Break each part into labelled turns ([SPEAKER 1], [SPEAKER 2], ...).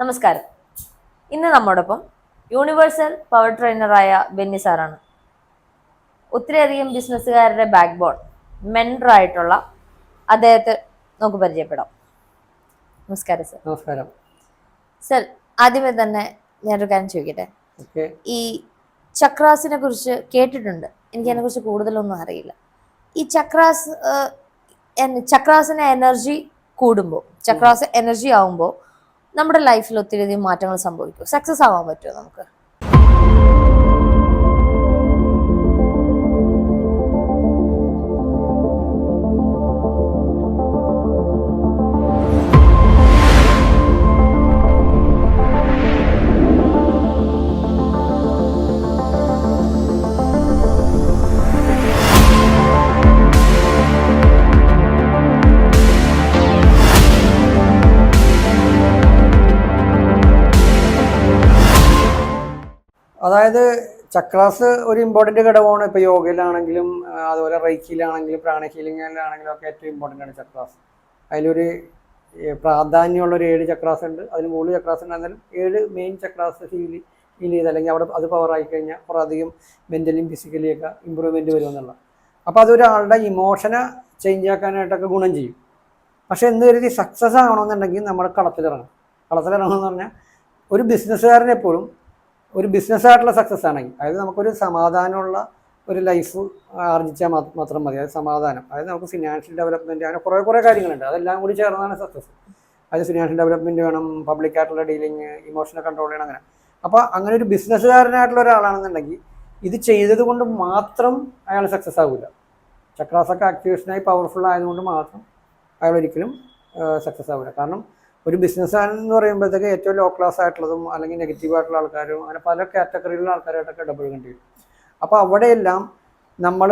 [SPEAKER 1] നമസ്കാരം. ഇന്ന് നമ്മോടൊപ്പം യൂണിവേഴ്സൽ പവർ ട്രെയിനറായ ബെന്നി സാറാണ്. ഒത്തിരിയധികം ബിസിനസ്സുകാരുടെ ബാക്ക് ബോൺ മെൻഡറായിട്ടുള്ള അദ്ദേഹത്തെ നമുക്ക് പരിചയപ്പെടാം. നമസ്കാരം സർ.
[SPEAKER 2] നമസ്കാരം.
[SPEAKER 1] സർ ആദ്യമേ തന്നെ ഞാനൊരു കാര്യം ചോദിക്കട്ടെ? ഈ ചക്രാസിനെ കുറിച്ച് കേട്ടിട്ടുണ്ട്. എനിക്ക് അതിനെ കുറിച്ച് കൂടുതലൊന്നും അറിയില്ല. ഈ ചക്രാസ് ചക്രാസിന് എനർജി കൂടുമ്പോൾ ചക്രാസ് എനർജി ആവുമ്പോൾ നമ്മുടെ ലൈഫിൽ ഒത്തിരി അധികം മാറ്റങ്ങൾ സംഭവിക്കും. സക്സസ് ആവാൻ പറ്റുമോ നമുക്ക്?
[SPEAKER 2] അതായത് ചക്രാസ് ഒരു ഇമ്പോർട്ടന്റ് ഘടകമാണ്. ഇപ്പോൾ യോഗയിലാണെങ്കിലും അതുപോലെ റൈക്കിയിലാണെങ്കിലും പ്രാണഹീലിംഗിലാണെങ്കിലും ഒക്കെ ഏറ്റവും ഇമ്പോർട്ടന്റ് ആണ് ചക്രാസ്. അതിലൊരു പ്രാധാന്യമുള്ള ഒരു ഏഴ് ചക്രാസ് ഉണ്ട്. അതിന് മൂന്ന് ചക്രാസ് ഉണ്ടായിരുന്നാലും ഏഴ് മെയിൻ ചക്രാസ് ഹീൽ ഹീൽ ചെയ്ത് അല്ലെങ്കിൽ അവിടെ അത് പവർ ആയി കഴിഞ്ഞാൽ കുറേ അധികം മെന്റലിയും ഫിസിക്കലിയും ഒക്കെ ഇമ്പ്രൂവ്മെന്റ് വരുമെന്നുള്ള അപ്പോൾ അതൊരാളുടെ ഇമോഷനെ ചേഞ്ച് ആക്കാനായിട്ടൊക്കെ ഗുണം ചെയ്യും. പക്ഷേ എന്ന് കരുതി സക്സസ് ആവണമെന്നുണ്ടെങ്കിൽ നമ്മൾ കളത്തിലിറങ്ങണം. കളത്തിലിറങ്ങണം എന്ന് പറഞ്ഞാൽ ഒരു ബിസിനസ്സുകാരൻ എപ്പോഴും ബിസിനസ് ആയിട്ടുള്ള സക്സസ് ആണെങ്കിൽ അതായത് നമുക്കൊരു സമാധാനമുള്ള ഒരു ലൈഫ് ആർജിച്ചാൽ മാത്രം മതി. അതായത് സമാധാനം. അതായത് നമുക്ക് ഫിനാൻഷ്യൽ ഡെവലപ്മെന്റ് അങ്ങനെ കുറേ കുറേ കാര്യങ്ങളുണ്ട്. അതെല്ലാം കൂടി ചേർന്നാണ് സക്സസ് അതായത് ഫിനാൻഷ്യൽ ഡെവലപ്മെന്റ് വേണം പബ്ലിക് ആയിട്ടുള്ള ഡീലിങ് ഇമോഷണൽ കൺട്രോൾ ചെയ്യണം അങ്ങനെ. അപ്പോൾ അങ്ങനെ ഒരു ബിസിനസ്സുകാരനായിട്ടുള്ള ഒരാളാണെന്നുണ്ടെങ്കിൽ ഇത് ചെയ്തത് കൊണ്ട് മാത്രം അയാൾ സക്സസ് ആവില്ല ചക്രാസൊക്കെ ആക്ടിവേഷനായി പവർഫുൾ ആയതുകൊണ്ട് മാത്രം അയാൾ ഒരിക്കലും സക്സസ് ആവില്ല കാരണം ഒരു ബിസിനസ് എന്ന് പറയുമ്പോഴത്തേക്ക് ഏറ്റവും ലോ ക്ലാസ് ആയിട്ടുള്ളതും അല്ലെങ്കിൽ നെഗറ്റീവ് ആയിട്ടുള്ള ആൾക്കാരും അങ്ങനെ പല കാറ്റഗറിയിലുള്ള ആൾക്കാരായിട്ടൊക്കെ ഇടപഴകേണ്ടി വരും. അപ്പോൾ അവിടെയെല്ലാം നമ്മൾ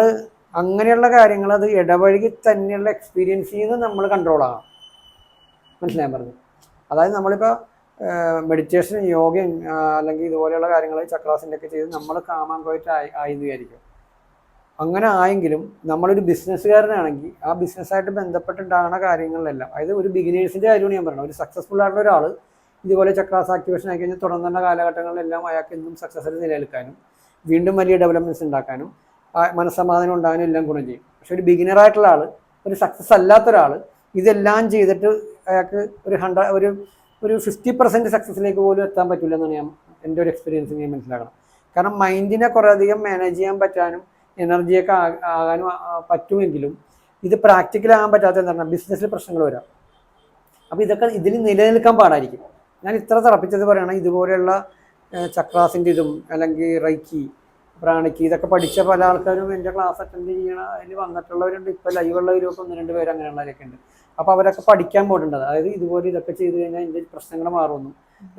[SPEAKER 2] അങ്ങനെയുള്ള കാര്യങ്ങൾ അത് ഇടപഴകി തന്നെയുള്ള എക്സ്പീരിയൻസ് ചെയ്ത് നമ്മൾ കൺട്രോൾ ആകണം. മനസ്സിലാൻ പറഞ്ഞു അതായത് നമ്മളിപ്പോൾ മെഡിറ്റേഷൻ യോഗയും അല്ലെങ്കിൽ ഇതുപോലെയുള്ള കാര്യങ്ങൾ ചക്രാസിന്റെ ഒക്കെ ചെയ്ത് നമ്മൾ കാമാൻ പോയിട്ട് ആയി ആയി വിചാരിക്കും. അങ്ങനെ ആയെങ്കിലും നമ്മളൊരു ബിസിനസ്സുകാരനാണെങ്കിൽ ആ ബിസിനസ്സായിട്ട് ബന്ധപ്പെട്ടുണ്ടാകുന്ന കാര്യങ്ങളിലെല്ലാം അതായത് ഒരു ബിഗിനേഴ്സിന്റെ കാര്യമാണ് ഞാൻ പറയുന്നത് ഒരു സക്സസ്ഫുൾ ആയിട്ടുള്ള ഒരാൾ ഇതുപോലെ ചക്രാസ് ആക്ടിവേഷൻ ആയി കഴിഞ്ഞാൽ തുടർന്നുള്ള കാലഘട്ടങ്ങളിലെല്ലാം അയാൾക്ക് എന്നും സക്സസ്സിൽ നിലനിൽക്കാനും വീണ്ടും വലിയ ഡെവലപ്മെന്റ്സ് ഉണ്ടാക്കാനും മനസ്സമാധാനം ഉണ്ടാകാനും എല്ലാം ഗുണം ചെയ്യും. പക്ഷെ ഒരു ബിഗിനർ ആയിട്ടുള്ള ആൾ ഒരു സക്സസ് അല്ലാത്ത ഒരാൾ ഇതെല്ലാം ചെയ്തിട്ട് അയാൾക്ക് ഒരു ഹൺഡ്രഡ് ഒരു ഒരു ഫിഫ്റ്റി പെർസെന്റ് സക്സസ്സിലേക്ക് പോലും എത്താൻ പറ്റില്ല എന്നാണ് ഞാൻ എന്റെ ഒരു എക്സ്പീരിയൻസ് ഞാൻ മനസ്സിലാക്കണം കാരണം മൈൻഡിനെ കുറേ അധികം മാനേജ് ചെയ്യാൻ പറ്റാനും എനർജിയൊക്കെ ആകാനും പറ്റുമെങ്കിലും ഇത് പ്രാക്ടിക്കൽ ആകാൻ പറ്റാത്ത എന്താ പറഞ്ഞാൽ ബിസിനസ്സിൽ പ്രശ്നങ്ങൾ വരാം. അപ്പോൾ ഇതൊക്കെ ഇതിൽ നിലനിൽക്കാൻ പാടായിരിക്കും. ഞാൻ ഇത്ര തിളപ്പിച്ചത് പറയുകയാണെങ്കിൽ ഇതുപോലെയുള്ള ചക്രാസിന്റെ ഇതും അല്ലെങ്കിൽ റൈക്കി പ്രാണിക്ക് ഇതൊക്കെ പഠിച്ച പല ആൾക്കാരും എന്റെ ക്ലാസ് അറ്റൻഡ് ചെയ്യണ അതിൽ വന്നിട്ടുള്ളവരുണ്ട്. ഇപ്പോൾ ലൈവുള്ളവരൊക്കെ ഒന്ന് രണ്ട് പേര് അങ്ങനെയുള്ളവരൊക്കെ ഉണ്ട്. അപ്പോൾ അവരൊക്കെ പഠിക്കാൻ പോയിട്ടുണ്ട് അതായത് ഇതുപോലെ ഇതൊക്കെ ചെയ്ത് കഴിഞ്ഞാൽ എന്റെ പ്രശ്നങ്ങൾ മാറുന്നു.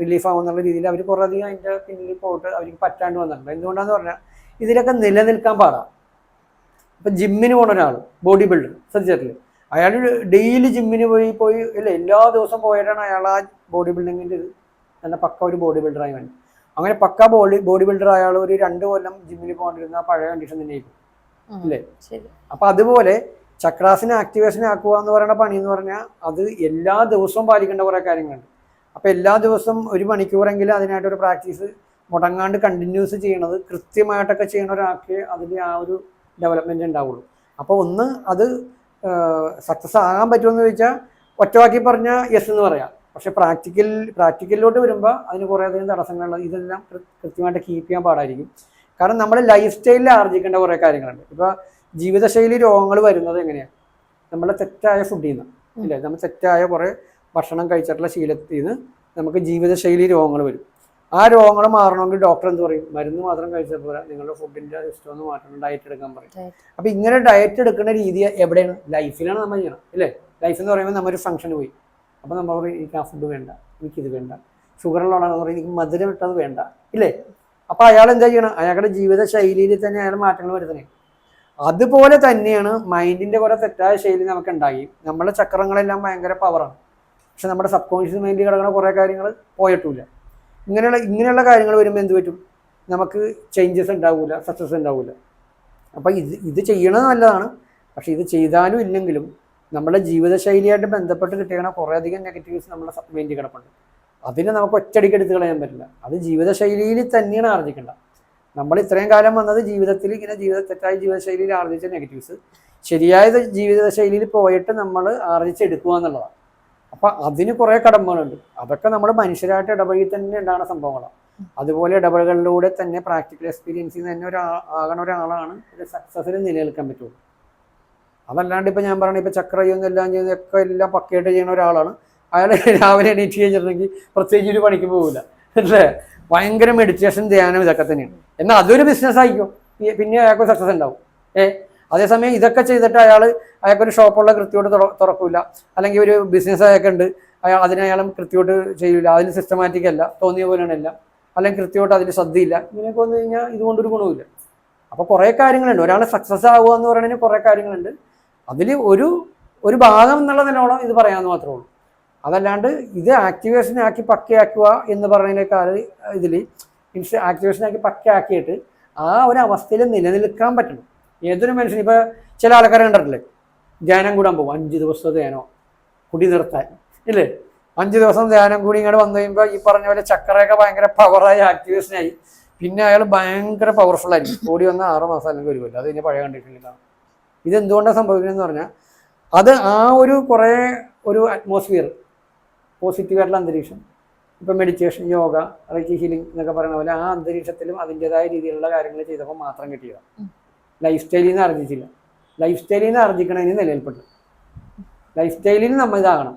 [SPEAKER 2] റിലീഫ് ആവുന്നുള്ള രീതിയിൽ അവർ കുറേ അധികം അതിന്റെ പിന്നിൽ പോയിട്ട് അവർക്ക് പറ്റാണ്ട് വന്നിട്ടുണ്ട്. എന്തുകൊണ്ടാന്ന് പറഞ്ഞാൽ ഇതിലൊക്കെ നിലനിൽക്കാൻ പാടാണ് ഇപ്പം ജിമ്മിന് പോണ ഒരാൾ ബോഡി ബിൽഡർ ശ്രദ്ധിച്ചിട്ടില്ലേ അയാൾ ഡെയിലി ജിമ്മിന് പോയി പോയി ഇല്ല എല്ലാ ദിവസവും പോയിട്ടാണ് അയാൾ ആ ബോഡി ബിൽഡിങ്ങിന്റെ ഇത്. തന്നെ പക്ക ഒരു ബോഡി ബിൽഡറായി വേണം അങ്ങനെ പക്ക ബോഡി ബോഡി ബിൽഡർ അയാൾ ഒരു രണ്ട് കൊല്ലം ജിമ്മിൽ പോകേണ്ടിരുന്ന പഴയ കണ്ടീഷൻ
[SPEAKER 1] തന്നെ
[SPEAKER 2] ആയിരിക്കും
[SPEAKER 1] അല്ലേ
[SPEAKER 2] അപ്പൊ അതുപോലെ ചക്രാസിനെ ആക്ടിവേഷൻ ആക്കുക എന്ന് പറയുന്ന പണി എന്ന് പറഞ്ഞാൽ അത് എല്ലാ ദിവസവും പാലിക്കേണ്ട കുറേ കാര്യങ്ങളുണ്ട്. അപ്പൊ എല്ലാ ദിവസവും ഒരു മണിക്കൂറെങ്കിലും അതിനായിട്ടൊരു പ്രാക്ടീസ് മുടങ്ങാണ്ട് കണ്ടിന്യൂസ് ചെയ്യണത് കൃത്യമായിട്ടൊക്കെ ചെയ്യണ ഒരാൾക്ക് അതിന്റെ ആ ഒരു ഡെവലപ്മെന്റ് ഉണ്ടാവുള്ളൂ. അപ്പോൾ ഒന്ന് അത് സക്സസ് ആകാൻ പറ്റുമെന്ന് ചോദിച്ചാൽ ഒറ്റവാക്കി പറഞ്ഞാൽ യെസ് എന്ന് പറയാം. പക്ഷേ പ്രാക്ടിക്കൽ പ്രാക്ടിക്കലിലോട്ട് വരുമ്പോൾ അതിന് കുറേ അധികം തടസ്സങ്ങളുണ്ട്. ഇതെല്ലാം കൃത്യമായിട്ട് കീപ്പ് ചെയ്യാൻ പാടായിരിക്കും. കാരണം നമ്മൾ ലൈഫ് സ്റ്റൈലിൽ ആർജിക്കേണ്ട കുറേ കാര്യങ്ങളുണ്ട്. ഇപ്പോൾ ജീവിതശൈലി രോഗങ്ങൾ വരുന്നത് എങ്ങനെയാണ് നമ്മളെ തെറ്റായ ഫുഡിൽ നിന്ന് ഇല്ലേ? നമ്മൾ തെറ്റായ കുറേ ഭക്ഷണം കഴിച്ചിട്ടുള്ള ശീലത്തിൽ നിന്ന് നമുക്ക് ജീവിതശൈലി രോഗങ്ങൾ വരും. ആ രോഗങ്ങൾ മാറണമെങ്കിൽ ഡോക്ടർ എന്ത് പറയും? മരുന്ന് മാത്രം കഴിച്ചാൽ പോരാ. നിങ്ങളുടെ ഫുഡിന്റെ സിസ്റ്റം ഒന്ന് മാറ്റണം ഡയറ്റ് എടുക്കാൻ പറയും. അപ്പൊ ഇങ്ങനെ ഡയറ്റ് എടുക്കുന്ന രീതി എവിടെയാണ്? ലൈഫിലാണ് നമ്മൾ ചെയ്യണം അല്ലേ? ലൈഫ് എന്ന് പറയുമ്പോൾ നമ്മൾ നമ്മൊരു ഫംഗ്ഷന് പോയി. അപ്പൊ നമ്മൾ പറയും എനിക്ക് ആ ഫുഡ് വേണ്ട എനിക്ക് ഇത് വേണ്ട ഷുഗറുള്ളതാണെന്ന് പറയും എനിക്ക് മധുരം ഇട്ടത് വേണ്ട. ഇല്ലേ? അപ്പൊ അയാൾ എന്താ ചെയ്യണം? അയാളുടെ ജീവിത ശൈലിയിൽ തന്നെ അയാൾ മാറ്റങ്ങൾ വരുത്തണേ. അതുപോലെ തന്നെയാണ് മൈൻഡിന്റെ കുറെ തെറ്റായ ശൈലി നമുക്ക് ഉണ്ടായി നമ്മുടെ ചക്രങ്ങളെല്ലാം ഭയങ്കര പവറാണ് പക്ഷെ നമ്മുടെ സബ് കോൺഷ്യസ് മൈൻഡിൽ കിടക്കുന്ന കുറേ കാര്യങ്ങൾ പോയിട്ടില്ല. ഇങ്ങനെയുള്ള ഇങ്ങനെയുള്ള കാര്യങ്ങൾ വരുമ്പോൾ എന്ത് പറ്റും? നമുക്ക് ചേഞ്ചസ് ഉണ്ടാവില്ല സക്സസ് ഉണ്ടാവില്ല അപ്പോൾ ഇത് ഇത് ചെയ്യണത് നല്ലതാണ്. പക്ഷേ ഇത് ചെയ്താലും ഇല്ലെങ്കിലും നമ്മുടെ ജീവിതശൈലിയായിട്ട് ബന്ധപ്പെട്ട് കിട്ടിയണ കുറേയധികം നെഗറ്റീവ്സ് നമ്മുടെ മൈൻഡിൽ കിടപ്പുണ്ട്. അതിനെ നമുക്ക് ഒറ്റടിക്ക് എടുത്ത് കളയാൻ പറ്റില്ല. അത് ജീവിതശൈലിയിൽ തന്നെയാണ് ആർജിക്കേണ്ടത് നമ്മൾ ഇത്രയും കാലം വന്നത് ജീവിതത്തിൽ ഇങ്ങനെ ജീവിത തെറ്റായ ജീവിതശൈലിയിൽ ആർജിച്ച നെഗറ്റീവ്സ് ശരിയായ ജീവിതശൈലിയിൽ പോയിട്ട് നമ്മൾ ആർജിച്ചെടുക്കുക എന്നുള്ളതാണ്. അപ്പം അതിന് കുറെ കടമ്പകളുണ്ട്. അതൊക്കെ നമ്മൾ മനുഷ്യരായിട്ട് ഇടപഴകി തന്നെ ഉണ്ടാകുന്ന സംഭവങ്ങളാണ് അതുപോലെ ഇടപഴകളിലൂടെ തന്നെ പ്രാക്ടിക്കൽ എക്സ്പീരിയൻസിൽ തന്നെ ഒരു ആകണ ഒരാളാണ് ഒരു സക്സസ്സിൽ നിലനിൽക്കാൻ പറ്റുള്ളൂ. അതല്ലാണ്ട് ഇപ്പൊ ഞാൻ പറയണ ഇപ്പൊ ചക്ര ചെയ്യുന്ന എല്ലാം ചെയ്യുന്ന ഒക്കെ എല്ലാം പക്കയായിട്ട് ചെയ്യുന്ന ഒരാളാണ്. അയാൾ രാവിലെ എണീറ്റ് കഴിഞ്ഞിട്ടുണ്ടെങ്കിൽ പ്രത്യേകിച്ച് ഒരു പണിക്ക് പോകില്ല അല്ലേ? ഭയങ്കര മെഡിറ്റേഷൻ ധ്യാനം ഇതൊക്കെ തന്നെയാണ്. എന്നാൽ അതൊരു ബിസിനസ് ആയിരിക്കും പിന്നെ അയാൾക്ക് സക്സസ് ഉണ്ടാവും. ഏ? അതേസമയം ഇതൊക്കെ ചെയ്തിട്ട് അയാൾ അയാൾക്കൊരു ഷോപ്പുള്ള കൃത്യമായിട്ട് തുറക്കില്ല തുറക്കൂല. അല്ലെങ്കിൽ ഒരു ബിസിനസ് അയാൾക്ക് ഉണ്ട്. അയാൾ അതിനെ അയാൾ കൃത്യമായിട്ട് ചെയ്യില്ല അതിന് സിസ്റ്റമാറ്റിക് അല്ല. തോന്നിയ പോലെയാണ് എല്ലാം. അല്ലെങ്കിൽ കൃത്യമായിട്ട് അതിന് ശ്രദ്ധയില്ല. ഇങ്ങനെയൊക്കെ വന്നു കഴിഞ്ഞാൽ ഇതുകൊണ്ടൊരു ഗുണവുമില്ല. അപ്പോൾ കുറേ കാര്യങ്ങളുണ്ട്. ഒരാൾ സക്സസ് ആവുക എന്ന് പറയുന്നതിന് കുറേ കാര്യങ്ങളുണ്ട്. അതിൽ ഒരു ഒരു ഭാഗം എന്നുള്ള നിലവോളം ഇത് പറയാമെന്ന് മാത്രമേ ഉള്ളൂ. അതല്ലാണ്ട് ഇത് ആക്ടിവേഷൻ ആക്കി പക്കയാക്കുക എന്ന് പറയുന്നതിനേക്കാൾ ഇതിൽ ആക്ടിവേഷൻ ആക്കി പക്കയാക്കിയിട്ട് ആ ഒരു അവസ്ഥയിൽ നിലനിൽക്കാൻ പറ്റണം. ഏതൊരു മനുഷ്യനും ഇപ്പോൾ ചില ആൾക്കാരെ കണ്ടിട്ടില്ലേ? ധ്യാനം കൂടാൻ പോകും. അഞ്ച് ദിവസത്തെ ധ്യാനോ. കുടി നിർത്താൻ. ഇല്ലേ? അഞ്ച് ദിവസം ധ്യാനം കൂടി ഇങ്ങോട്ട് വന്നു കഴിയുമ്പോൾ ഈ പറഞ്ഞ പോലെ ചക്കറയൊക്കെ ഭയങ്കര പവറായി ആക്ടിവേഷനായി പിന്നെ അയാൾ ഭയങ്കര പവർഫുൾ ആയിരിക്കും. കൂടി വന്ന ആറ് മാസം അല്ലെങ്കിൽ ഒരു കൊല്ലം. അത് ഇനി പഴയ കണ്ടിട്ടില്ല. ഇത് എന്തുകൊണ്ടാണ് സംഭവിക്കുന്നതെന്ന് പറഞ്ഞാൽ അത് ആ ഒരു കുറേ ഒരു അറ്റ്മോസ്ഫിയർ പോസിറ്റീവായിട്ടുള്ള അന്തരീക്ഷം. ഇപ്പം മെഡിറ്റേഷൻ യോഗ റൈറ്റി ഹീലിംഗ് എന്നൊക്കെ പറയുന്ന പോലെ ആ അന്തരീക്ഷത്തിലും അതിന്റെതായ രീതിയിലുള്ള കാര്യങ്ങൾ ചെയ്തപ്പോൾ മാത്രം കിട്ടിയതാണ്. ലൈഫ് സ്റ്റൈലിൽ നിന്ന് ആർജിച്ചില്ല ലൈഫ് സ്റ്റൈലിൽ നിന്ന് ആർജിക്കണതിന് നിലനിൽപ്പെട്ടു ലൈഫ് സ്റ്റൈലിൽ നമ്മൾ ഇതാകണം.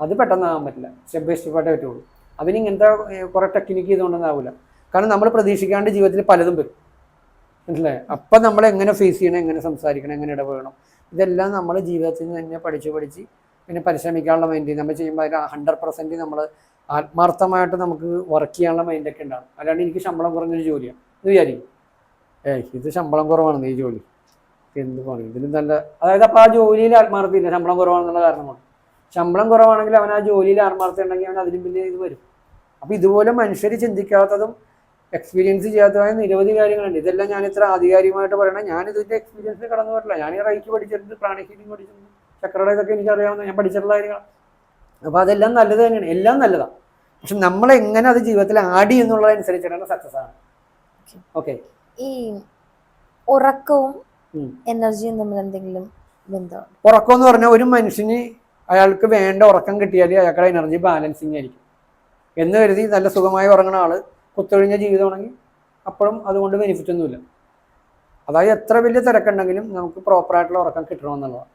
[SPEAKER 2] അത് പെട്ടെന്നാകാൻ പറ്റില്ല. സ്റ്റെപ്പ് ബൈ സ്റ്റെപ്പായിട്ടേ പറ്റുള്ളൂ. അതിന് ഇങ്ങനത്തെ കുറേ ടെക്നിക്ക് ചെയ്തുകൊണ്ടൊന്നും ആവില്ല കാരണം നമ്മൾ പ്രതീക്ഷിക്കാണ്ട് ജീവിതത്തിൽ പലതും വരും. മനസ്സിലായി? അപ്പം നമ്മൾ എങ്ങനെ ഫേസ് ചെയ്യണം എങ്ങനെ സംസാരിക്കണം എങ്ങനെ ഇടപെടണം ഇതെല്ലാം നമ്മൾ ജീവിതത്തിൽ നിന്ന് തന്നെ പഠിച്ച് പഠിച്ച് പിന്നെ പരിശ്രമിക്കാനുള്ള മൈൻഡ് നമ്മൾ ചെയ്യുമ്പോൾ അതിൽ ഹൺഡ്രഡ് പെർസെന്റ് നമ്മൾ ആത്മാർത്ഥമായിട്ട് നമുക്ക് വർക്ക് ചെയ്യാനുള്ള മൈൻഡൊക്കെ ഉണ്ടാകും. അല്ലാണ്ട് എനിക്ക് ശമ്പളം കുറഞ്ഞൊരു ജോലിയാണ്. എന്ന് വിചാരിക്കും. ഏയ് ഇത് ശമ്പളം കുറവാണ് ഈ ജോലി. എന്ത് പണി? ഇതിന് നല്ല അതായത് അപ്പോൾ ആ ജോലിയിൽ ആത്മാർത്ഥയില്ല ശമ്പളം കുറവാണെന്നുള്ള കാരണം കൊണ്ട്. ശമ്പളം കുറവാണെങ്കിൽ അവൻ ആ ജോലിയിൽ ആത്മാർത്ഥ ഉണ്ടെങ്കിൽ അവൻ അതിലും വലിയ ഇത് വരും. അപ്പോൾ ഇതുപോലെ മനുഷ്യർ ചിന്തിക്കാത്തതും എക്സ്പീരിയൻസ് ചെയ്യാത്തതായ നിരവധി കാര്യങ്ങളുണ്ട്. ഇതെല്ലാം ഞാൻ ഇത്ര ആധികാരികമായിട്ട് പറയണം ഞാൻ ഇതിന്റെ എക്സ്പീരിയൻസ് കടന്നു വരില്ല. ഞാൻ ഈ റൈറ്റ് പഠിച്ചിട്ടുണ്ട് പ്രാണിഹീലിംഗ് പഠിച്ചിട്ടുണ്ട്. ചക്രയുടെ ഇതൊക്കെ എനിക്ക് അറിയാവുന്ന ഞാൻ പഠിച്ചിട്ടുള്ള കാര്യങ്ങളാണ് അപ്പോൾ അതെല്ലാം നല്ലത് തന്നെയാണ്. എല്ലാം നല്ലതാണ് പക്ഷെ നമ്മളെങ്ങനെ അത് ജീവിതത്തിൽ ആഡ് ചെയ്യുന്നുള്ളതനുസരിച്ചിട്ടാണ് സക്സസ് ആണ് ഓക്കെ
[SPEAKER 1] ഈ ഉറക്കവും. എനർജിയും തമ്മിൽ എന്തെങ്കിലും ബന്ധമുണ്ട്
[SPEAKER 2] ഉറക്കം എന്ന് പറഞ്ഞാൽ ഒരു മനുഷ്യന് അയാൾക്ക് വേണ്ട ഉറക്കം കിട്ടിയാൽ അയാൾക്കുടെ എനർജി ബാലൻസിങ് ആയിരിക്കും. എന്ന് കരുതി നല്ല സുഖമായി ഉറങ്ങുന്ന ആൾ കുത്തൊഴിഞ്ഞ ജീവിതമാണെങ്കിൽ അപ്പോഴും അതുകൊണ്ട് ബെനിഫിറ്റ് ഒന്നുമില്ല. അതായത് എത്ര വലിയ തിരക്കുണ്ടെങ്കിലും നമുക്ക് പ്രോപ്പറായിട്ടുള്ള ഉറക്കം കിട്ടണമെന്നുള്ളതാണ്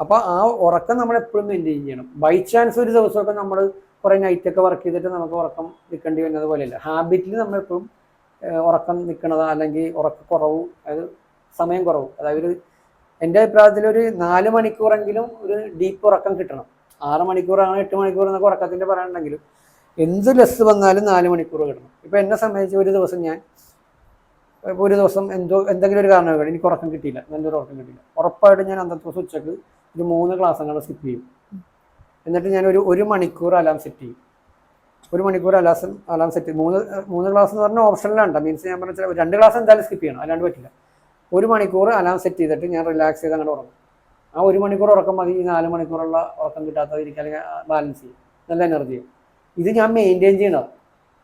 [SPEAKER 2] അപ്പോൾ ആ ഉറക്കം നമ്മൾ എപ്പോഴും മെയിന്റെയിൻ ചെയ്യണം. ബൈ ചാൻസ് ഒരു ദിവസമൊക്കെ നമ്മൾ കുറേ നൈറ്റൊക്കെ വർക്ക് ചെയ്തിട്ട് നമുക്ക് ഉറക്കം നിൽക്കേണ്ടി വരുന്നത് പോലെയല്ല. ഹാബിറ്റിൽ നമ്മൾ എപ്പോഴും ഏഹ്, ഉറക്കം നിൽക്കണത് അല്ലെങ്കിൽ ഉറക്കക്കുറവ് അതായത് സമയം കുറവ്. അതായത് ഒരു എന്റെ അഭിപ്രായത്തിൽ ഒരു നാല് മണിക്കൂറെങ്കിലും ഒരു ഡീപ്പ് ഉറക്കം കിട്ടണം. ആറ് മണിക്കൂറാണ് എട്ട് മണിക്കൂർ എന്നൊക്കെ ഉറക്കത്തിന്റെ പറയണമെങ്കിലും എന്ത് ലെസ് വന്നാലും നാല് മണിക്കൂർ കിട്ടണം. ഇപ്പം എന്നെ സംബന്ധിച്ച് ഒരു ദിവസം ഞാൻ ഒരു ദിവസം എന്തോ എന്തെങ്കിലും ഒരു കാരണം കൊണ്ട് എനിക്ക് ഉറക്കം കിട്ടിയില്ല. നല്ലൊരു ഉറക്കം കിട്ടിയില്ല. ഉറപ്പായിട്ട് ഞാൻ അന്നത്തെ ദിവസം ഉച്ചയ്ക്ക് ഒരു മൂന്ന് ക്ലാസ് സ്കിപ്പ് ചെയ്യും. എന്നിട്ട് ഞാൻ ഒരു ഒരു മണിക്കൂർ അലാം സെറ്റ് ചെയ്യും. ഒരു മണിക്കൂർ അലാസം അലാം സെറ്റ്. മൂന്ന് മൂന്ന് ക്ലാസ് എന്ന് പറഞ്ഞാൽ ഓപ്ഷനിലാണ് മീൻസ് ഞാൻ പറഞ്ഞ രണ്ട് ക്ലാസ് എന്തായാലും സ്കിപ്പ് ചെയ്യണം. അല്ലാണ്ട് പറ്റില്ല. ഒരു മണിക്കൂർ അലാം സെറ്റ് ചെയ്തിട്ട് ഞാൻ റിലാക്സ് ചെയ്ത് അങ്ങോട്ട് ഉറങ്ങും. ആ ഒരു മണിക്കൂർ ഉറക്കം മതി. ഈ നാല് മണിക്കൂറുള്ള ഉറക്കം കിട്ടാത്തതിരിക്കും അല്ലെങ്കിൽ ബാലൻസ് ചെയ്യും. നല്ല എനർജി ഇത് ഞാൻ മെയിന്റെയിൻ ചെയ്യണം.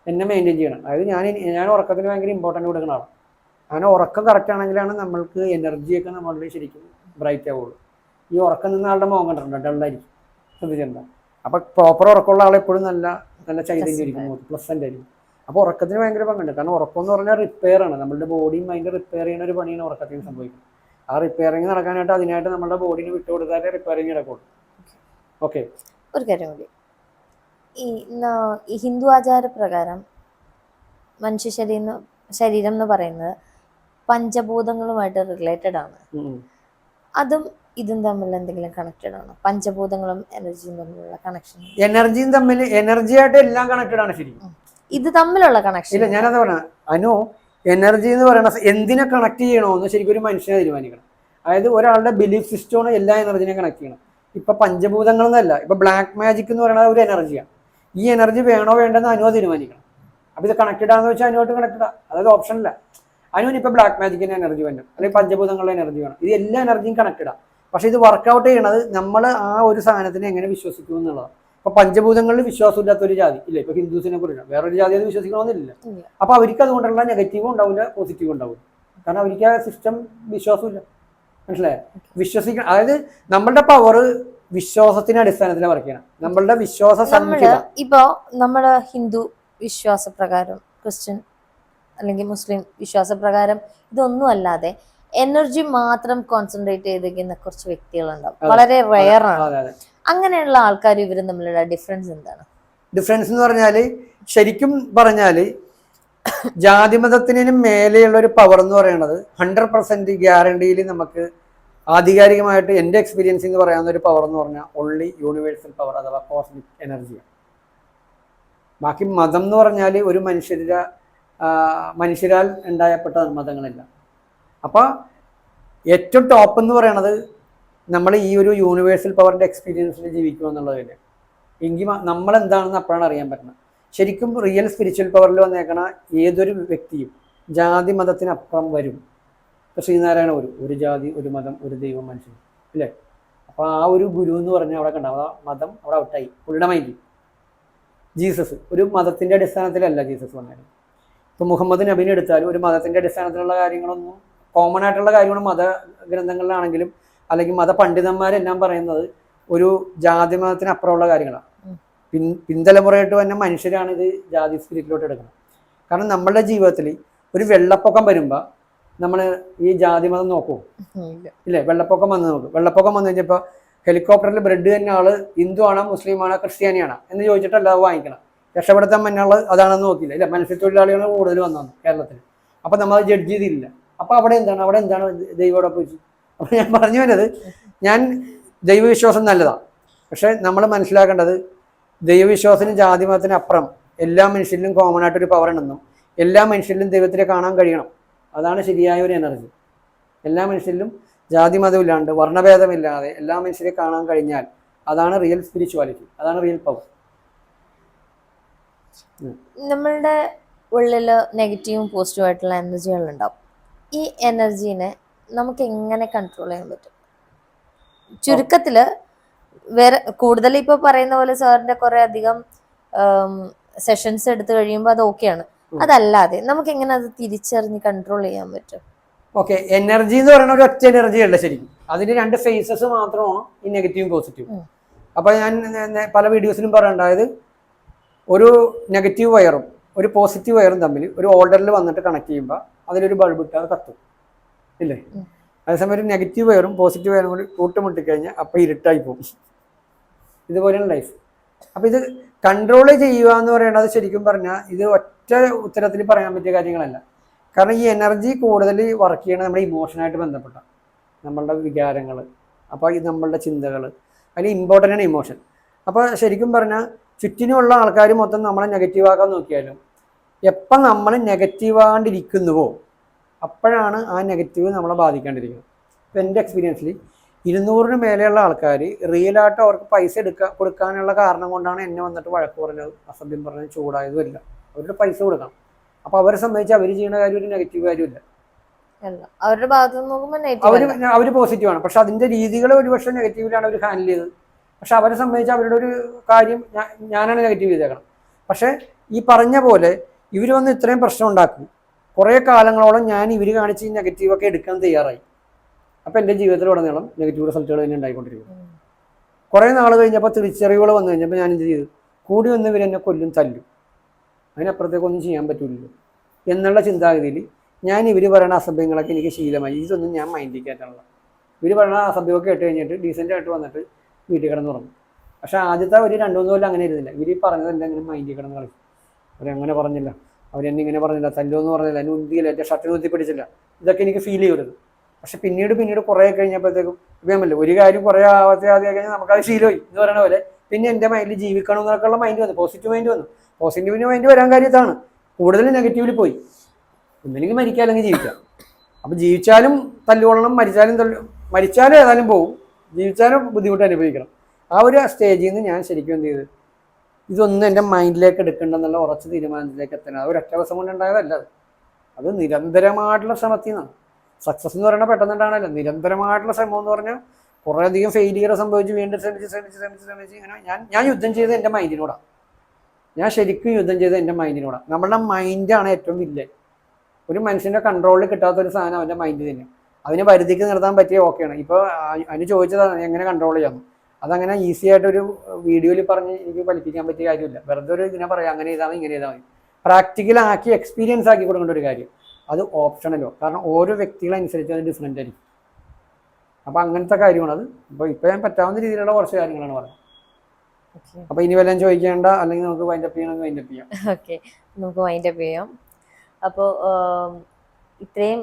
[SPEAKER 2] എന്നെ മെയിന്റെയിൻ ചെയ്യണം. അതായത് ഞാൻ ഞാൻ ഉറക്കത്തിന് ഭയങ്കര ഇമ്പോർട്ടന്റ് കൊടുക്കുന്ന ആളാണ് അങ്ങനെ ഉറക്കം കറക്റ്റ് ആണെങ്കിലാണ് നമ്മൾക്ക് എനർജിയൊക്കെ നമ്മളുടെ ശരിക്കും ബ്രൈറ്റ് ആവുള്ളൂ. ഈ ഉറക്കം നിന്ന ആളുടെ മോഹം കണ്ടിട്ടുണ്ട്? ഡള്ളായിരിക്കും ശ്രദ്ധിച്ചിട്ടുണ്ട്? അപ്പോൾ പ്രോപ്പർ ഉറക്കമുള്ള ആളെപ്പോഴും നല്ല നല്ല ചൈതന്യം പ്ലസന്റ് ആയിരിക്കും. അപ്പോൾ ഉറക്കത്തിന് ഭയങ്കര പങ്കുണ്ട്. കാരണം ഉറക്കം എന്ന് പറഞ്ഞാൽ റിപ്പയർ ആണ്. നമ്മുടെ ബോഡിയും മൈൻഡ് റിപ്പയർ ചെയ്യുന്ന ഒരു പണിയാണ് ഉറക്കത്തിന് സംഭവിക്കുന്നത്. ആ റിപ്പയറിങ് നടക്കാനായിട്ട് അതിനായിട്ട് നമ്മുടെ ബോഡിന് വിട്ടുകൊടുത്താലേ റിപ്പയറിങ് നടക്കുള്ളൂ. ഓക്കെ
[SPEAKER 1] ഒരു കാര്യം കൂടി. ഈ ഈ ഹിന്ദു ആചാരപ്രകാരം മനുഷ്യ ശരീരം ശരീരം എന്ന് പറയുന്നത് പഞ്ചഭൂതങ്ങളുമായിട്ട് റിലേറ്റഡ് ആണ്. അതും ഇതും തമ്മിൽ എന്തെങ്കിലും കണക്റ്റഡ് ആണോ? പഞ്ചഭൂതങ്ങളും എനർജിയും തമ്മിലുള്ള കണക്ഷൻ
[SPEAKER 2] എനർജിയും തമ്മിൽ എനർജി ആയിട്ട് എല്ലാം കണക്റ്റഡ് ആണ് ശരിക്കും.
[SPEAKER 1] ഇത് തമ്മിലുള്ള കണക്ഷൻ
[SPEAKER 2] ഇല്ല ഞാനത് പറഞ്ഞ. അനു എനർജി എന്ന് പറയുന്ന എന്തിനെ കണക്ട് ചെയ്യണോ എന്ന് ശരിക്കും ഒരു മനുഷ്യനെ തീരുമാനിക്കണം. അതായത് ഒരാളുടെ ബിലീഫ് സിസ്റ്റമാണ് എല്ലാ എനർജിനെ കണക്ട് ചെയ്യണം. ഇപ്പൊ പഞ്ചഭൂതങ്ങൾ എന്നല്ല ഇപ്പൊ ബ്ലാക്ക് മാജിക് എന്ന് പറയുന്നത് ഒരു എനർജിയാണ് ഈ എനർജി വേണോ വേണ്ടെന്ന് അനുവ തീരുമാനിക്കണം. അപ്പൊ ഇത് കണക്റ്റഡ് ആണെന്ന് വെച്ചാൽ അനുവായിട്ട് കണക്റ്റഡ് അതായത് ഓപ്ഷൻ ഇല്ല. അനുവിന് ഇപ്പൊ ബ്ലാക്ക് മാജിക്കിന്റെ എനർജി വേണം. അല്ലെങ്കിൽ പഞ്ചഭൂതങ്ങളുടെ എനർജി വേണം. ഇത് എല്ലാ എനർജിയും കണക്റ്റഡാണ് പക്ഷെ ഇത് വർക്കൗട്ട് ചെയ്യണത് നമ്മൾ ആ ഒരു സാധനത്തിനെ എങ്ങനെ വിശ്വസിക്കും എന്നുള്ളതാണ് ഇപ്പൊ പഞ്ചഭൂതങ്ങളിൽ വിശ്വാസമില്ലാത്ത ഒരു ജാതി ഇല്ല? ഇപ്പൊ ഹിന്ദുസിനെ കുറിച്ച് വേറൊരു ജാതി അത് വിശ്വസിക്കണമെന്നില്ല. അപ്പൊ അവർക്ക് അതുകൊണ്ടുള്ള നെഗറ്റീവും ഉണ്ടാവില്ല പോസിറ്റീവും ഉണ്ടാവില്ല. കാരണം അവർക്ക് ആ സിസ്റ്റം വിശ്വാസമില്ല. മനസ്സിലായോ? വിശ്വസിക്കണം. അതായത് നമ്മളുടെ പവർ വിശ്വാസത്തിന്റെ അടിസ്ഥാനത്തിൽ വർക്ക് ചെയ്യണം നമ്മളുടെ വിശ്വാസ
[SPEAKER 1] ഇപ്പോ നമ്മുടെ ഹിന്ദു വിശ്വാസപ്രകാരം ക്രിസ്ത്യൻ അല്ലെങ്കിൽ മുസ്ലിം വിശ്വാസപ്രകാരം ഇതൊന്നും അല്ലാതെ എനർജി മാത്രം കോൺസെൻട്രേറ്റ് ചെയ്തിരിക്കുന്ന കുറച്ച് വ്യക്തികളുണ്ടാവും. വളരെ റെയർ ആണ്. അങ്ങനെയുള്ള ആൾക്കാർ ഇവരും തമ്മിലുള്ള ഡിഫറൻസ് എന്താണ്?
[SPEAKER 2] ഡിഫറൻസ് എന്ന് പറഞ്ഞാൽ ശരിക്കും പറഞ്ഞാൽ ജാതിമതത്തിനും മേലെയുള്ള ഒരു പവർ എന്ന് പറയുന്നത് ഹൺഡ്രഡ് പെർസെന്റ് ഗ്യാരണ്ടിയിൽ നമുക്ക് ആധികാരികമായിട്ട് എന്റെ എക്സ്പീരിയൻസ് എന്ന് പറയാവുന്ന ഒരു പവർ എന്ന് പറഞ്ഞാൽ ഓൺലി യൂണിവേഴ്സൽ പവർ അഥവാ കോസ്മിക് എനർജിയാണ് ബാക്കി മതം എന്ന് പറഞ്ഞാൽ ഒരു മനുഷ്യരുടെ മനുഷ്യരാൽ ഉണ്ടായപ്പെട്ട മതങ്ങളല്ല. അപ്പോൾ ഏറ്റവും ടോപ്പ് എന്ന് പറയണത് നമ്മൾ ഈ ഒരു യൂണിവേഴ്സൽ പവറിന്റെ എക്സ്പീരിയൻസിൽ ജീവിക്കുക എന്നുള്ളത് തന്നെ. എങ്കിൽ നമ്മൾ എന്താണെന്ന് അപ്പോഴാണ് അറിയാൻ പറ്റുന്നത് ശരിക്കും റിയൽ സ്പിരിച്വൽ പവറിൽ വന്നേക്കണ ഏതൊരു വ്യക്തിയും ജാതി മതത്തിനപ്പുറം വരും. ഇപ്പൊ ശ്രീനാരായണ ഒരു ഒരു ജാതി ഒരു മതം ഒരു ദൈവം മനുഷ്യൻ ഇല്ലേ? അപ്പോൾ ആ ഒരു ഗുരു എന്ന് പറഞ്ഞാൽ അവിടെ കണ്ട ആ മതം അവിടെ ഔട്ടായി പുള്ളിയുടെ മൈൻഡിൽ ജീസസ് ഒരു മതത്തിന്റെ അടിസ്ഥാനത്തിലല്ല ജീസസ് വന്നത് ഇപ്പൊ മുഹമ്മദ് നബിനെ എടുത്താലും ഒരു മതത്തിന്റെ അടിസ്ഥാനത്തിലുള്ള കാര്യങ്ങളൊന്നും കോമൺ ആയിട്ടുള്ള കാര്യമാണ് മത ഗ്രന്ഥങ്ങളിലാണെങ്കിലും അല്ലെങ്കിൽ മത പണ്ഡിതന്മാരെല്ലാം പറയുന്നത് ഒരു ജാതി മതത്തിന് അപ്പുറമുള്ള കാര്യങ്ങളാണ്. പിൻ പിൻതലമുറയായിട്ട് തന്നെ മനുഷ്യരാണ് ഇത് ജാതി സ്പിരിറ്റിലോട്ട് എടുക്കുന്നത്. കാരണം നമ്മളുടെ ജീവിതത്തിൽ ഒരു വെള്ളപ്പൊക്കം വരുമ്പോൾ നമ്മൾ ഈ ജാതി മതം നോക്കൂ. ഇല്ലേ. വെള്ളപ്പൊക്കം വന്ന് നോക്കും. വെള്ളപ്പൊക്കം വന്നു കഴിഞ്ഞപ്പോൾ ഹെലികോപ്റ്ററിൽ ബ്രെഡ് തന്നെ ആൾ ഹിന്ദു ആണോ മുസ്ലിം ആണോ ക്രിസ്ത്യാനിയാണോ എന്ന് ചോദിച്ചിട്ടല്ല അത് വാങ്ങിക്കണം. രക്ഷപ്പെടുത്താൻ മറ്റുള്ള അതാണെന്ന് നോക്കില്ല ഇല്ല മത്സ്യത്തൊഴിലാളികൾ കൂടുതൽ വന്നത് കേരളത്തിൽ അപ്പം നമ്മൾ ജഡ്ജ് ചെയ്തില്ല. അപ്പൊ അവിടെ എന്താണ്? അവിടെ എന്താണ് ദൈവോടൊപ്പം വെച്ച് അപ്പൊ ഞാൻ പറഞ്ഞു വരുന്നത് ഞാൻ ദൈവവിശ്വാസം നല്ലതാണ് പക്ഷെ നമ്മൾ മനസ്സിലാക്കേണ്ടത് ദൈവവിശ്വാസത്തിനും ജാതി മതത്തിനും അപ്പുറം എല്ലാ മനുഷ്യരിലും കോമൺ ആയിട്ടൊരു പവർ ഉണ്ടെന്നും എല്ലാ മനുഷ്യരിലും ദൈവത്തിനെ കാണാൻ കഴിയണം. അതാണ് ശരിയായ ഒരു എനർജി എല്ലാ മനുഷ്യരിലും ജാതി മതമില്ലാണ്ട് വർണഭേദമില്ലാതെ എല്ലാ മനുഷ്യരെ കാണാൻ കഴിഞ്ഞാൽ അതാണ് റിയൽ സ്പിരിച്വാലിറ്റി അതാണ് റിയൽ പവർ
[SPEAKER 1] നമ്മളുടെ ഉള്ളിൽ നെഗറ്റീവും പോസിറ്റീവും ആയിട്ടുള്ള എനർജികൾ ഉണ്ടാവും ഈ എനർജീനെ നമുക്ക് എങ്ങനെ കൺട്രോൾ ചെയ്യാൻ പറ്റും? ചുരുക്കത്തിൽ വേറെ കൂടുതൽ ഇപ്പൊ പറയുന്ന പോലെ സാറിന്റെ കുറെ അധികം സെഷൻസ് എടുത്തു കഴിയുമ്പോൾ അത് ഓക്കെയാണ്. അതല്ലാതെ നമുക്ക് എങ്ങനെ അത് തിരിച്ചറിഞ്ഞ് കൺട്രോൾ ചെയ്യാൻ പറ്റും?
[SPEAKER 2] ഓക്കെ എനർജി എന്ന് പറയുന്ന ഒരു ഒറ്റ എനർജി അല്ല ശരിക്കും. അതിന് രണ്ട് ഫേസസ് മാത്രമാണ് ഈ നെഗറ്റീവും പോസിറ്റീവും. അപ്പൊ ഞാൻ പല വീഡിയോസിലും പറയണ്ടായത് ഒരു നെഗറ്റീവ് വയറും ഒരു പോസിറ്റീവ് വയറും തമ്മിൽ ഒരു ഓർഡറിൽ വന്നിട്ട് കണക്ട് ചെയ്യുമ്പോൾ അതിലൊരു ബൾബ് ഇട്ട് അത് കത്തും. ഇല്ലേ? അതേസമയം ഒരു നെഗറ്റീവ് വയറും പോസിറ്റീവ് വയറും കൂടി കൂട്ടുമുട്ടിക്കഴിഞ്ഞാൽ അപ്പം ഇരുട്ടായി പോകും ഇതുപോലെയാണ് ലൈഫ് അപ്പം ഇത് കൺട്രോൾ ചെയ്യുക എന്ന് പറയുന്നത് ശരിക്കും പറഞ്ഞാൽ ഇത് ഒറ്റ ഉത്തരത്തിൽ പറയാൻ പറ്റിയ കാര്യങ്ങളല്ല. കാരണം ഈ എനർജി കൂടുതൽ വർക്ക് ചെയ്യണത് നമ്മുടെ ഇമോഷനായിട്ട് ബന്ധപ്പെട്ട നമ്മളുടെ വികാരങ്ങൾ അപ്പോൾ ഇത് നമ്മളുടെ ചിന്തകൾ അതിൽ ഇമ്പോർട്ടന്റ് ആണ് ഇമോഷൻ അപ്പോൾ ശരിക്കും പറഞ്ഞാൽ ചുറ്റിനുമുള്ള ആൾക്കാർ മൊത്തം നമ്മളെ നെഗറ്റീവ് ആക്കാൻ നോക്കിയാലും എപ്പം നമ്മൾ നെഗറ്റീവാണ്ടിരിക്കുന്നുവോ അപ്പോഴാണ് ആ നെഗറ്റീവ് നമ്മളെ ബാധിക്കാണ്ടിരിക്കുന്നത്. ഇപ്പം എന്റെ എക്സ്പീരിയൻസിൽ ഇരുന്നൂറിന് മേലെയുള്ള ആൾക്കാർ റിയലായിട്ട് അവർക്ക് പൈസ എടുക്കാൻ കൊടുക്കാനുള്ള കാരണം കൊണ്ടാണ് എന്നെ വന്നിട്ട് വഴക്ക് പറഞ്ഞത് അസഭ്യം പറഞ്ഞത് ചൂടായതും ഇല്ല അവരുടെ പൈസ കൊടുക്കണം. അപ്പോൾ അവരെ സംബന്ധിച്ച് അവർ ചെയ്യുന്ന കാര്യം ഒരു നെഗറ്റീവ് കാര്യമില്ല
[SPEAKER 1] അവരുടെ ഭാഗത്ത്
[SPEAKER 2] അവർ അവർ പോസിറ്റീവാണ് പക്ഷെ അതിന്റെ രീതികൾ ഒരുപക്ഷെ നെഗറ്റീവിലാണ് അവർ ഹാൻഡിൽ ചെയ്തത്. പക്ഷെ അവരെ സംബന്ധിച്ച് അവരുടെ ഒരു കാര്യം ഞാനാണ് നെഗറ്റീവ് ചെയ്തേക്കണം പക്ഷേ ഈ പറഞ്ഞ പോലെ ഇവർ വന്ന് ഇത്രയും പ്രശ്നം ഉണ്ടാക്കും. കുറേ കാലങ്ങളോളം ഞാൻ ഇവർ കാണിച്ച് നെഗറ്റീവൊക്കെ എടുക്കാൻ തയ്യാറായി. അപ്പം എന്റെ ജീവിതത്തിലുടനീളം നെഗറ്റീവ് റിസൾട്ടുകൾ തന്നെ ഉണ്ടായിക്കൊണ്ടിരിക്കും കുറേ നാൾ കഴിഞ്ഞപ്പോൾ തിരിച്ചറിവുകൾ വന്നു കഴിഞ്ഞപ്പോൾ ഞാൻ എന്ത് ചെയ്തു? കൂടി വന്ന് ഇവർ എന്നെ കൊല്ലും തല്ലും. അതിനപ്പുറത്തേക്കൊന്നും ചെയ്യാൻ പറ്റില്ലല്ലോ എന്നുള്ള ചിന്താഗതിയിൽ ഞാൻ ഇവർ പറയുന്ന അസഭ്യങ്ങളൊക്കെ എനിക്ക് ശീലമായി. ഇതൊന്നും ഞാൻ മൈൻഡിൽ കയറ്റാനുള്ള ഇവർ പറയുന്ന അസഭ്യമൊക്കെ കേട്ട് കഴിഞ്ഞിട്ട് ഡീസന്റ് ആയിട്ട് വന്നിട്ട് വീട്ടിൽ കിടന്ന് തുടങ്ങും പക്ഷേ ആദ്യത്തെ ഒരു രണ്ടു മൂന്ന് കൊല്ലം അങ്ങനെ ഇരുന്നില്ല. ഇവർ ഈ പറഞ്ഞതെല്ലാം ഇങ്ങനെ മൈൻഡിൽ കിടന്ന് കളിക്കും. അവരങ്ങനെ പറഞ്ഞില്ല. അവരെന്നിങ്ങനെ പറഞ്ഞില്ല. തല്ലുമെന്ന് പറഞ്ഞില്ല. എന്നെ ഉന്തിയില്ല. എന്റെ ഷർട്ടിൽ ഉന്തി പിടിച്ചില്ല. ഇതൊക്കെ എനിക്ക് ഫീൽ ചെയ്യരുത്. പക്ഷെ പിന്നീട് പിന്നീട് കുറേ കഴിഞ്ഞപ്പോഴത്തേക്കും ഇപ്പമല്ല ഒരു കാര്യം കുറേ ആവാത്ത ആദ്യം കഴിഞ്ഞാൽ നമുക്കത് ശീലമായി എന്ന് പറയുന്ന പോലെ പിന്നെ എന്റെ മൈൻഡിൽ ജീവിക്കണം എന്നൊക്കെയുള്ള മൈൻഡ് വന്നു. പോസിറ്റീവ് മൈൻഡ് വന്നു. പോസിറ്റീവിന് മൈൻഡ് വരാൻ കാര്യത്താണ് കൂടുതൽ നെഗറ്റീവിൽ പോയി. ഒന്നില്ലെങ്കിൽ മരിക്കുക അല്ലെങ്കിൽ ജീവിക്കാം. അപ്പം ജീവിച്ചാലും തല്ലുകൊള്ളണം മരിച്ചാലും തല്ലു മരിച്ചാലും ഏതായാലും പോകും ജീവിച്ചാലും ബുദ്ധിമുട്ട് അനുഭവിക്കണം. ആ ഒരു സ്റ്റേജിൽ നിന്ന് ഞാൻ ശരിക്കും എന്ത് ചെയ്ത് ഇതൊന്നും എന്റെ മൈൻഡിലേക്ക് എടുക്കണ്ടെന്നുള്ള ഉറച്ച തീരുമാനത്തിലേക്ക് എത്തണം. അത് ഒരൊറ്റ ദിവസം കൊണ്ട് ഉണ്ടായതല്ല അത്. അത് നിരന്തരമായിട്ടുള്ള ശ്രമത്തിൽ നിന്നാണ്. സക്സസ് എന്ന് പറയുന്നത് പെട്ടെന്നുണ്ടാകണമല്ലോ നിരന്തരമായിട്ടുള്ള ശ്രമം എന്ന് പറഞ്ഞാൽ കുറേ അധികം ഫെയിലിയർ സംഭവിച്ച് വീണ്ടും ശ്രമിച്ച് ശ്രമിച്ച് ശ്രമിച്ച് ശ്രമിച്ച് ഇങ്ങനെ ഞാൻ ഞാൻ യുദ്ധം ചെയ്ത് എന്റെ മൈൻഡിനോടാണ് ഞാൻ ശരിക്കും യുദ്ധം ചെയ്ത് എന്റെ മൈൻഡിനോടാണ് നമ്മളുടെ മൈൻഡാണ് ഏറ്റവും വില്ലൻ ഒരു മനുഷ്യന്റെ കൺട്രോളിൽ കിട്ടാത്ത ഒരു സാധനം അവന്റെ മൈൻഡ് തന്നെ. അതിനെ പരിധിക്ക് നിർത്താൻ പറ്റിയ ഓക്കെയാണ് ഇപ്പോൾ അതിന് ചോദിച്ചതാണ് എങ്ങനെ കൺട്രോൾ ചെയ്യാം അതങ്ങനെ ഈസി ആയിട്ടൊരു വീഡിയോയിൽ പറഞ്ഞ് എനിക്ക് പഠിപ്പിക്കാൻ പറ്റിയ കാര്യമില്ല. വെറുതെ ഒരു ഇതിനെ പറയാം അങ്ങനെ ചെയ്താൽ മതി ഇങ്ങനെ ചെയ്താൽ മതി. പ്രാക്ടിക്കൽ ആക്കി എക്സ്പീരിയൻസ് ആക്കി കൊടുക്കേണ്ട ഒരു കാര്യം. അത് ഓപ്ഷണലോ കാരണം ഓരോ വ്യക്തികളനുസരിച്ച് അത് ഡിഫറെന്റ് ആയിരിക്കും. അപ്പോൾ അങ്ങനത്തെ കാര്യമാണ് അത്. അപ്പോൾ ഇപ്പോൾ ഞാൻ പറ്റാവുന്ന രീതിയിലുള്ള കുറച്ച് കാര്യങ്ങളാണ് പറഞ്ഞത്. അപ്പോൾ ഇനി വല്ലതും ചോദിക്കേണ്ട അല്ലെങ്കിൽ നമുക്ക് വൈൻഡപ്പ് ചെയ്യണമെങ്കിൽ വൈൻഡപ്പ് ചെയ്യാം.
[SPEAKER 1] ഓക്കെ നമുക്ക് വൈൻഡപ്പ് ചെയ്യാം. അപ്പോൾ ഇത്രയും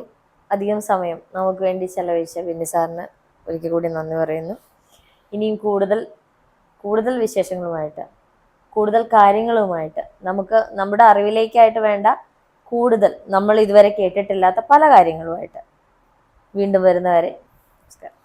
[SPEAKER 1] അധികം സമയം നമുക്ക് വേണ്ടി ചെലവഴിച്ച ബിന്നി സാറിന് ഒരിക്കൽ കൂടി നന്ദി പറയുന്നു. ഇനിയും കൂടുതൽ കൂടുതൽ വിശേഷങ്ങളുമായിട്ട് കൂടുതൽ കാര്യങ്ങളുമായിട്ട് നമുക്ക് നമ്മുടെ അറിവിലേക്കായിട്ട് വേണ്ട കൂടുതൽ നമ്മൾ ഇതുവരെ കേട്ടിട്ടില്ലാത്ത പല കാര്യങ്ങളുമായിട്ട് വീണ്ടും വരുന്നവരെ നമസ്കാരം.